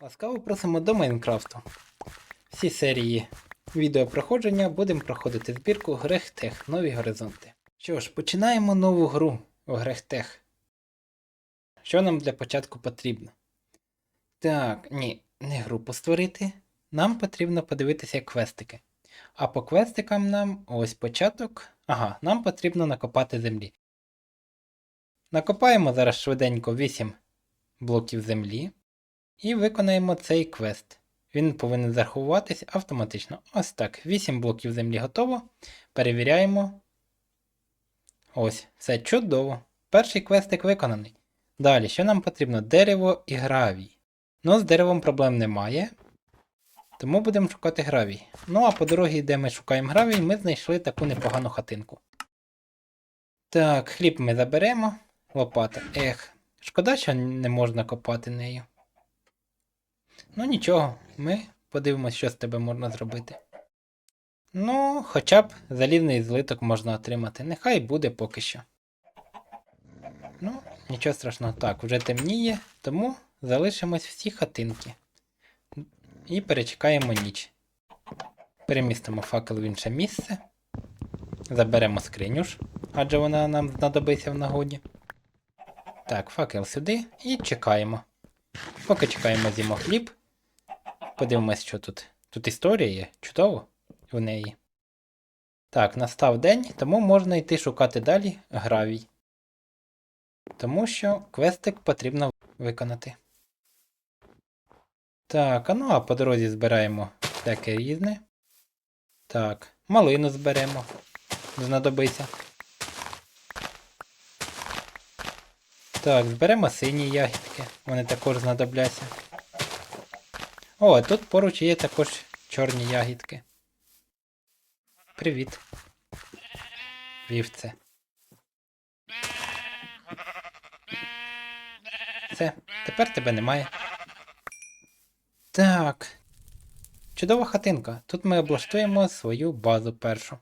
Ласкаво просимо до Майнкрафту. Всі серії відеопроходження будемо проходити збірку Грехтех Нові Горизонти. Що ж, починаємо нову гру у Грехтех. Що нам для початку потрібно? Так, ні, не групу створити. Нам потрібно подивитися квестики. А по квестикам нам ось початок. Ага, нам потрібно накопати землі. Накопаємо зараз швиденько 8 блоків землі. І виконаємо цей квест. Він повинен зарахуватись автоматично. Ось так. 8 блоків землі готово. Перевіряємо. Ось, все чудово. Перший квестик виконаний. Далі, що нам потрібно? Дерево і гравій. Ну, з деревом проблем немає. Тому будемо шукати гравій. Ну, а по дорозі, де ми шукаємо гравій, ми знайшли таку непогану хатинку. Так, хліб ми заберемо. Лопата. Ех, шкода, що не можна копати нею. Ну нічого, ми подивимось, що з тебе можна зробити. Ну, хоча б залізний злиток можна отримати. Нехай буде поки що. Ну, нічого страшного. Так, вже темніє, тому залишимось всі хатинки. І перечекаємо ніч. Перемістимо факел в інше місце. Заберемо скриню ж, адже вона нам знадобиться в нагоді. Так, факел сюди і чекаємо. Поки чекаємо з'їмо хліб. Подивимось, що тут. Тут історія є, чудово в неї. Так, настав день, тому можна йти шукати далі гравій. Тому що квестик потрібно виконати. Так, а ну а по дорозі збираємо всяке різне. Так, малину зберемо. Знадобиться. Так, зберемо сині ягідки, вони також знадобляться. О, а тут поруч є також чорні ягідки. Привіт. Вівце. Все, тепер тебе немає. Так. Чудова хатинка. Тут ми облаштуємо свою базу першу.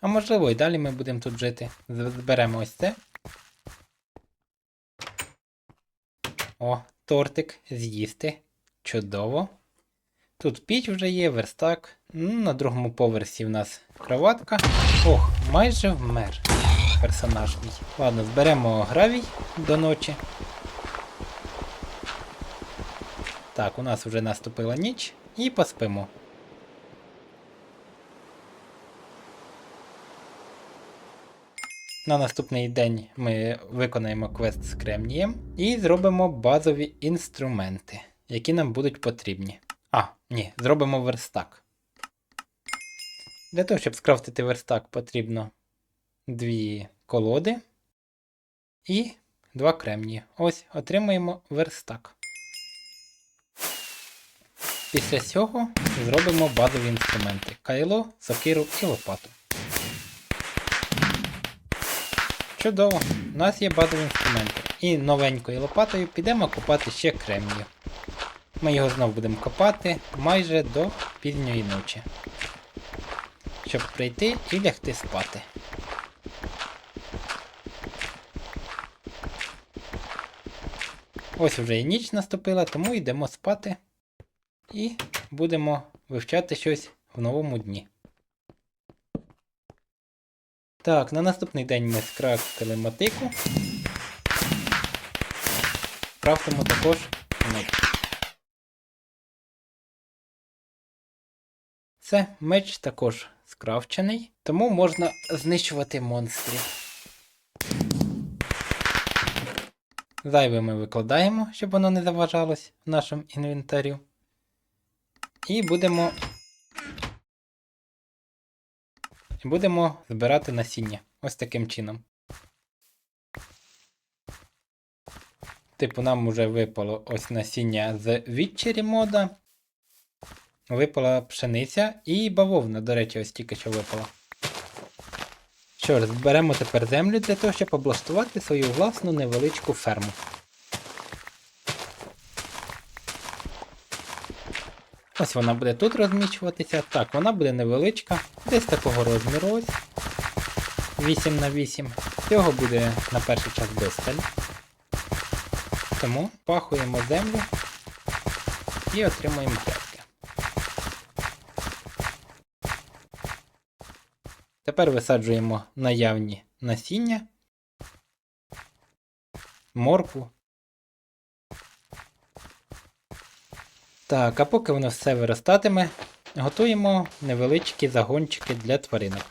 А можливо, і далі ми будемо тут жити. Зберемо ось це. О, тортик з'їсти. Чудово. Тут піч вже є, верстак. Ну, на другому поверсі в нас кроватка. Ох, майже вмер персонаж мій. Ладно, зберемо гравій до ночі. Так, у нас вже наступила ніч і поспимо. На наступний день ми виконаємо квест з кремнієм і зробимо базові інструменти, які нам будуть потрібні. А, ні, зробимо верстак. Для того, щоб скрафтити верстак, потрібно дві колоди і два кремнії. Ось отримуємо верстак. Після цього зробимо базові інструменти: кайло, сокиру і лопату. Чудово, у нас є базові інструменти. І новенькою лопатою підемо копати ще кремнію. Ми його знову будемо копати майже до пізньої ночі. Щоб прийти і лягти спати. Ось вже і ніч наступила, тому йдемо спати і будемо вивчати щось в новому дні. Так, на наступний день ми скрафтили мотику. Крафтимо також меч. Це меч також скрафчений, тому можна знищувати монстрів. Зайве ми викладаємо, щоб воно не заважалось в нашому інвентарю. І будемо будемо збирати насіння. Ось таким чином. Типу, нам вже випало ось насіння з Вітчері мода. Випала пшениця і бавовна, до речі, ось тільки що випала. Що ж, зберемо тепер землю для того, щоб облаштувати свою власну невеличку ферму. Ось вона буде тут розміщуватися. Так, вона буде невеличка, десь такого розміру ось. 8 на 8. Цього буде на перший час досталь. Тому пахуємо землю і отримуємо грядки. Тепер висаджуємо наявні насіння, моркву. Так, а поки воно все виростатиме, готуємо невеличкі загончики для тваринок.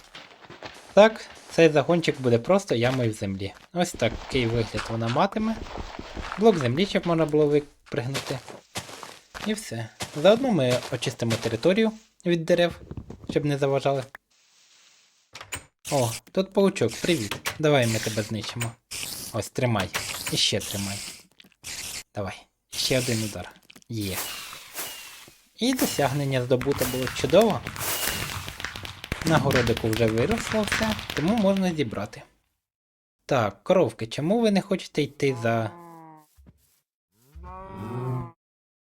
Так, цей загончик буде просто ямою в землі. Ось такий вигляд вона матиме. Блок землі, щоб можна було випригнути. І все. Заодно ми очистимо територію від дерев, щоб не заважали. О, тут паучок, привіт. Давай ми тебе знищимо. Ось, тримай. І ще тримай. Давай. Ще один удар. Є. І досягнення здобуто було чудово. На городику вже виросло все, тому можна зібрати. Так, коровки, чому ви не хочете йти за.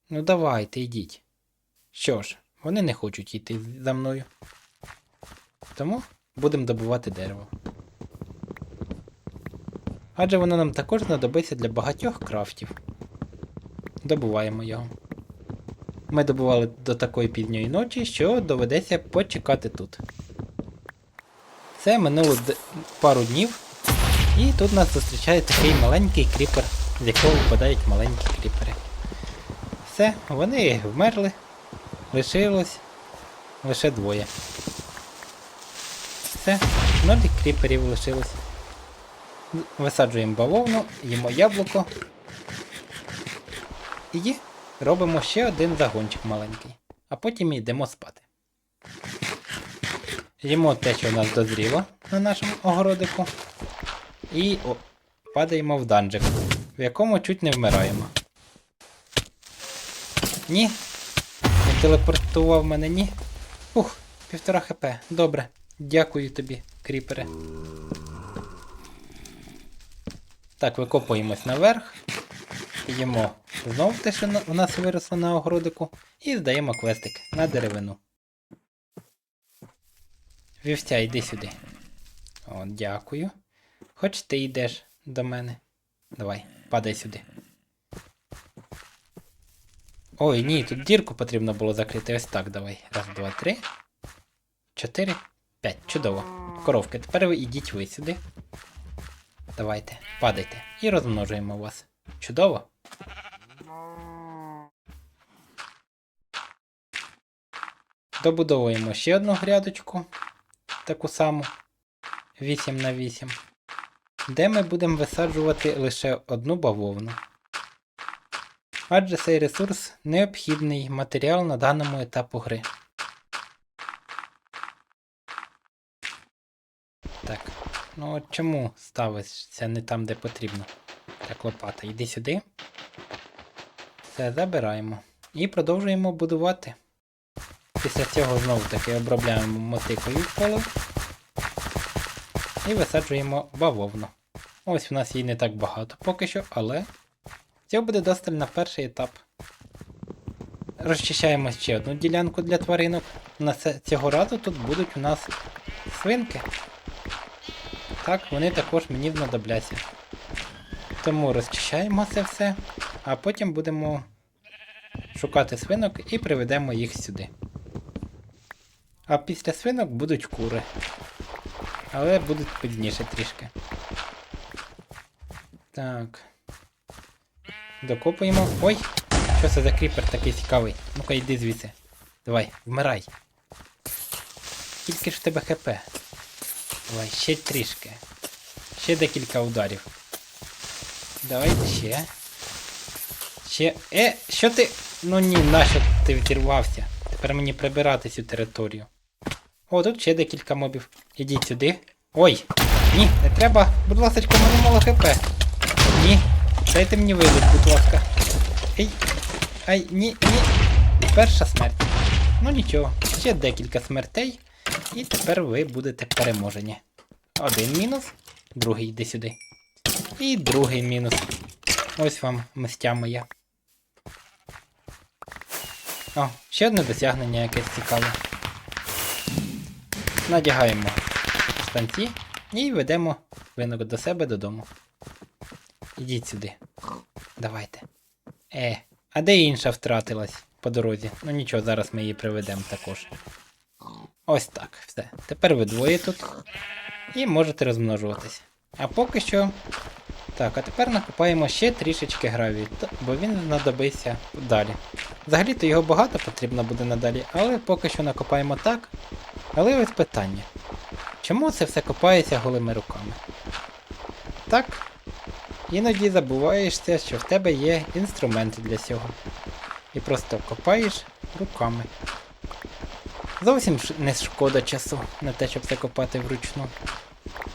Ну давайте, йдіть. Що ж, вони не хочуть йти за мною. Тому будемо добувати дерево. Адже воно нам також знадобиться для багатьох крафтів. Добуваємо його. Ми добували до такої пізньої ночі, що доведеться почекати тут. Це минуло пару днів, і тут нас зустрічає такий маленький кріпер, з якого випадають маленькі кріпери. Все, вони вмерли, лишилось лише двоє. Все, ноль кріперів лишилось. Висаджуємо бавовну, їмо яблуко. І робимо ще один загончик маленький, а потім йдемо спати. Їмо те, що у нас дозріло на нашому огородику. І о, падаємо в данжик, в якому чуть не вмираємо. Ні. Не телепортував мене, ні. Ух, півтора хп. Добре. Дякую тобі, кріпере. Так, викопуємось наверх. Їмо знов те, що у нас виросло на огородику, і здаємо квестик на деревину. Вівця, йди сюди. О, дякую. Хоч ти йдеш до мене. Давай, падай сюди. Ой, ні, тут дірку потрібно було закрити. Ось так, давай. Раз, два, три. Чотири. П'ять. Чудово. Коровки, тепер ви ідіть ви сюди. Давайте, падайте. І розмножуємо вас. Чудово. Добудовуємо ще одну грядочку. Таку саму. 8 на 8. Де ми будемо висаджувати лише одну бавовну. Адже цей ресурс необхідний матеріал на даному етапу гри. Так. Ну от чому ставишся не там, де потрібно? Так, лопата, йди сюди. Все, забираємо. І продовжуємо будувати. Після цього знову таки обробляємо мотикою поле. І висаджуємо бавовну. Ось у нас її не так багато поки що, але цього буде досталь на перший етап. Розчищаємо ще одну ділянку для тваринок. На цього разу тут будуть у нас свинки. Так, вони також мені знадобляться. Тому розчищаємо це все, а потім будемо шукати свинок і приведемо їх сюди. А після свинок будуть кури. Але будуть пізніше трішки. Так. Докопуємо. Ой! Що це за кріпер такий цікавий? Ну-ка йди звідси. Давай, вмирай. Скільки ж в тебе хп? Давай, ще трішки. Ще декілька ударів. Давай ще. Ще. Е, що ти. Ну ні, нащо ти відірвався? Тепер мені прибирати цю територію. О, тут ще декілька мобів. Ідіть сюди. Ой! Ні, не треба. Будь ласка, в мене мало хп. Ні. Дайте мені вилить, будь ласка. Ей. Ай, ні, ні. Перша смерть. Ну нічого, ще декілька смертей. І тепер ви будете переможені. Один мінус, другий йди сюди. І другий мінус. Ось вам мистя моя. О, ще одне досягнення якесь цікаве. Надягаємо штанці і ведемо винок до себе додому. Ідіть сюди. Давайте. Е, а де інша втратилась по дорозі? Ну нічого, зараз ми її приведемо також. Ось так, все. Тепер ви двоє тут. І можете розмножуватись. А поки що. Так, а тепер накопаємо ще трішечки гравію, бо він знадобиться далі. Взагалі-то його багато потрібно буде надалі, але поки що накопаємо так. Але ось питання. Чому це все копається голими руками? Так, іноді забуваєшся, що в тебе є інструменти для цього. І просто копаєш руками. Зовсім не шкода часу на те, щоб це копати вручну.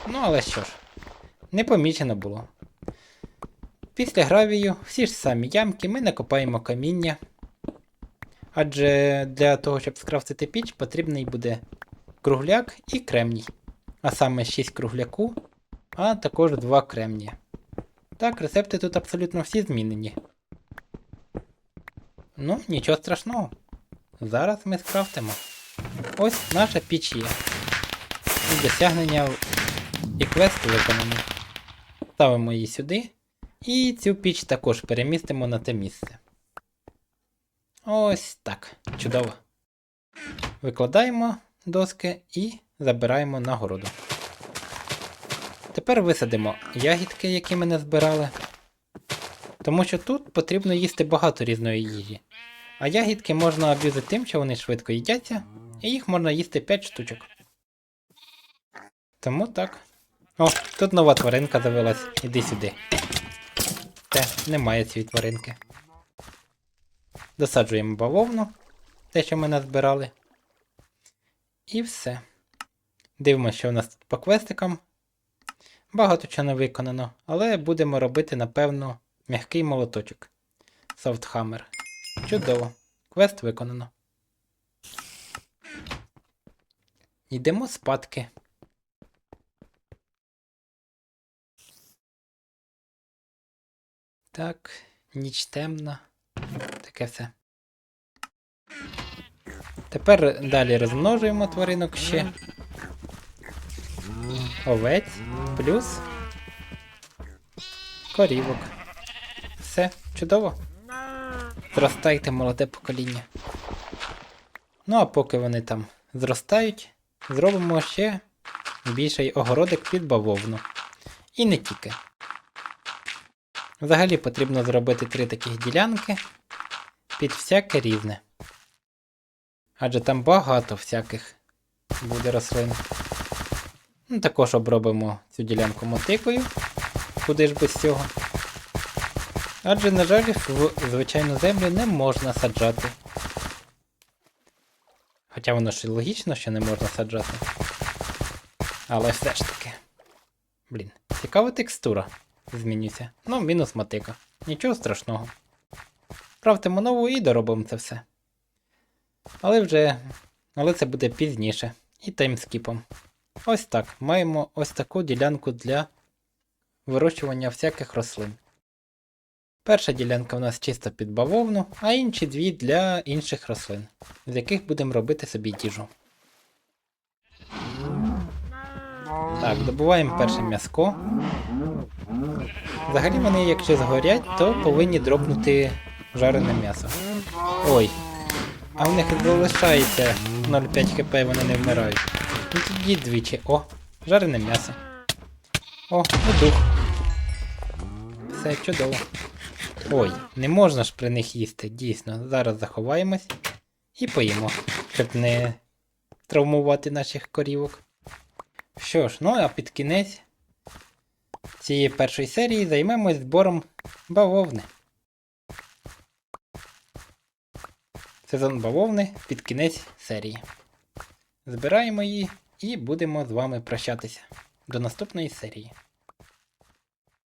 Ну, але що ж, не помічено було. Після гравію, всі ж самі ямки, ми накопаємо каміння. Адже для того, щоб скрафтити піч, потрібний буде кругляк і кремній. А саме 6 кругляку, а також 2 кремнія. Так, рецепти тут абсолютно всі змінені. Ну, нічого страшного. Зараз ми скрафтимо. Ось наша піч є. І досягнення і квест виконано. Ставимо її сюди. І цю піч також перемістимо на те місце. Ось так. Чудово. Викладаємо доски і забираємо нагороду. Тепер висадимо ягідки, які ми не збирали. Тому що тут потрібно їсти багато різної їжі. А ягідки можна аб'юзити тим, що вони швидко їдяться, і їх можна їсти 5 штучок. Тому так. О, тут нова тваринка завелась. Іди сюди. Те, немає цієї тваринки. Досаджуємо бавовну, те, що ми назбирали. І все. Дивимося, що у нас тут по квестикам. Багато чого не виконано, але будемо робити, напевно, м'який молоточок. Софтхаммер. Чудово. Квест виконано. Йдемо спадки. Так, ніч темна. Таке все. Тепер далі розмножуємо тваринок ще. Овець плюс корівок. Все, чудово. Зростайте молоде покоління. Ну а поки вони там зростають, зробимо ще більший огородик під бавовну. І не тільки. Взагалі потрібно зробити три таких ділянки під всяке різне. Адже там багато всяких буде рослин. Ну, також обробимо цю ділянку мотикою. Куди ж без цього? Адже, на жаль, в звичайну землю не можна саджати. Хоча воно ж і логічно, що не можна саджати. Але все ж таки. Блін, цікава текстура змінюється. Ну, мінус мотика. Нічого страшного. Крафтимо нову і доробимо це все. Але вже. Але це буде пізніше. І таймскіпом. Ось так. Маємо ось таку ділянку для вирощування всяких рослин. Перша ділянка у нас чисто під бавовну, а інші дві для інших рослин, з яких будемо робити собі їжу. Так, добуваємо перше м'яско. Взагалі вони, якщо згорять, то повинні дропнути жарене м'ясо. Ой. А в них залишається 0,5 хп, вони не вмирають. Ну тоді двічі. О, жарене м'ясо. О, і дух. Все чудово. Ой, не можна ж при них їсти, дійсно. Зараз заховаємось і поїмо, щоб не травмувати наших корівок. Що ж, ну а під кінець цієї першої серії займемось збором бавовни. Сезон бавовни під кінець серії. Збираємо її і будемо з вами прощатися. До наступної серії.